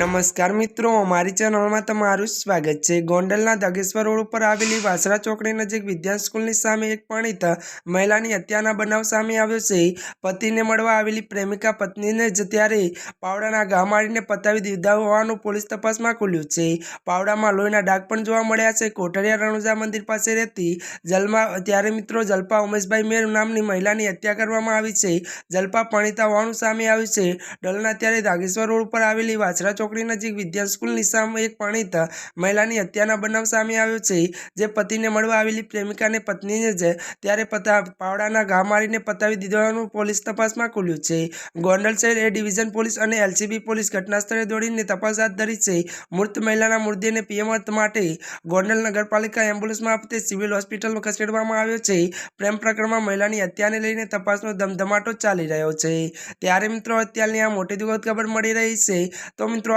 નમસ્કાર મિત્રો અમારી ચેનલમાં તમારું સ્વાગત છે. ગોંડલના દગેશ્વર રોડ ઉપર આવેલી વાસરા ચોકડી નજીક વિદ્યા સ્કૂલની સામે એક પરિણીત મહિલાની હત્યાના બનાવ સામે આવ્યો છે. પતિને મળવા આવેલી પ્રેમિકા પત્નીને જ ત્યારે પાવડાના ઘા મારીને પતાવી દીધા હોવાનું પોલીસ તપાસમાં ખુલ્યું છે. પાવડામાં લોહીના ડાઘ પણ જોવા મળ્યા છે. કોઠડિયા રણુજા મંદિર પાસે રહેતી જલમા ત્યારે મિત્રો જલપા ઉમેશભાઈ મેર નામની મહિલાની હત્યા કરવામાં આવી છે. જલપા પરિણીતા હોવાનું સામે આવ્યું છે. ડલના ત્યારે દાગેશ્વર રોડ ઉપર આવેલી વાછરા ચોકડી નજીક વિદ્યા સ્કૂલની સામે એક પરિણીત મહિલાની હત્યાના બનાવ સામે આવ્યો છે, જે પતિને મળવા આવેલી પ્રેમિકાને પત્નીને જ ત્યારે પતા પાવડાના ઘા મારીને પતાવી દીધવાનું પોલીસ તપાસમાં ખુલ્યું છે. ગોંડલ શહેર એ ડિવિઝન પોલીસ અને એલસીબી પોલીસ ઘટનાસ્થળે દોડીને તપાસ હાથ ધરી છે. મૃત મહિલાના મૃતદેહને પીએમત માટે ગોંડલ નગરપાલિકા એમ્બ્યુલન્સમાં આપતે સિવિલ હોસ્પિટલમાં ખસેડવામાં આવ્યો છે. પ્રેમ પ્રકરણમાં મહિલાની હત્યાને લઈને તપાસનો ધમધમાટો ચાલી રહ્યો છે. ત્યારે મિત્રો, અત્યારની આ મોટી દુઃખદ ખબર મળી રહી છે. તો મિત્રો